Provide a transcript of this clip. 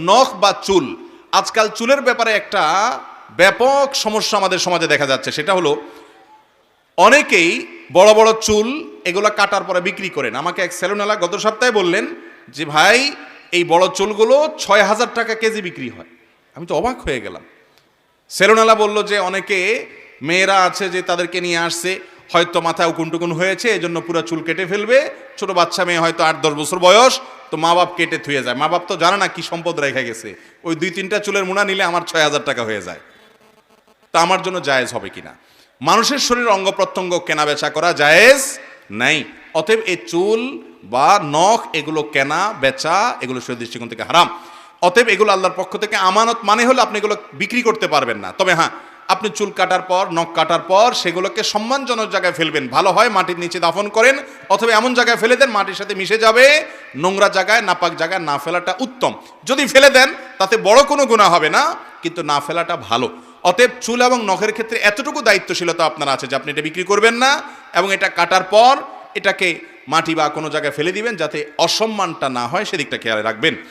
নখ বা চুল। আজকাল চুলের ব্যাপারে একটা ব্যাপক সমস্যা আমাদের সমাজে দেখা যাচ্ছে। সেটা হলো, অনেকেই বড় বড় চুল এগুলো কাটার পরে বিক্রি করেন। আমাকে এক সেলুনালা গত সপ্তাহে বললেন যে, ভাই, এই বড় চুলগুলো ছয় হাজার টাকা কেজি বিক্রি হয়। আমি তো অবাক হয়ে গেলাম। সেলুনালা বলল যে, অনেকে মেয়েরা আছে যে, তাদেরকে নিয়ে আসছে। হয়তো মাথায় উকুন টুকুন হয়েছে এই জন্য পুরো চুল কেটে ফেলবে। ছোট বাচ্চা মেয়ে হয়তো আট, দশ বছর বয়স তো মা বাপ কেটে থুয়ে যায়। মা বাপ তো জানে না কি সম্পদ রেখে গেছে। ওই দুই তিনটা চুলের মুনা নিলে আমার ছয় হাজার টাকা হয়ে যায়। তা আমার জন্য জায়েজ হবে কিনা? মানুষের শরীর অঙ্গ প্রত্যঙ্গ কেনা বেচা করা জায়েজ নাই। অতএব এই চুল বা নখ এগুলো কেনা, বেচা, এগুলো শরীর দৃষ্টিকোণ থেকে হারাম। অতএব এগুলো আল্লাহর পক্ষ থেকে আমানত মানে হলো আপনি এগুলো বিক্রি করতে পারবেন না। তবে হ্যাঁ আপনি চুল কাটার পর, নখ কাটার পর, সেগুলোকে সম্মানজনক জায়গায় ফেলবেন। ভালো হয় মাটির নিচে দাফন করেন, অথবা এমন জায়গায় ফেলে দেন, মাটির সাথে মিশে যাবে। নোংরা জায়গায়, নাপাক জায়গায় না ফেলাটা উত্তম। যদি ফেলে দেন, তাতে বড় কোনো গুণা হবে না, কিন্তু না ফেলাটা ভালো। অতএব চুল এবং নখের ক্ষেত্রে এতটুকু দায়িত্বশীলতা আপনার আছে যে আপনি এটা বিক্রি করবেন না, এবং এটা কাটার পর এটাকে মাটি বা কোনো জায়গায় ফেলে দিবেন, যাতে অসম্মানটা না হয়, সেদিকটা খেয়াল রাখবেন।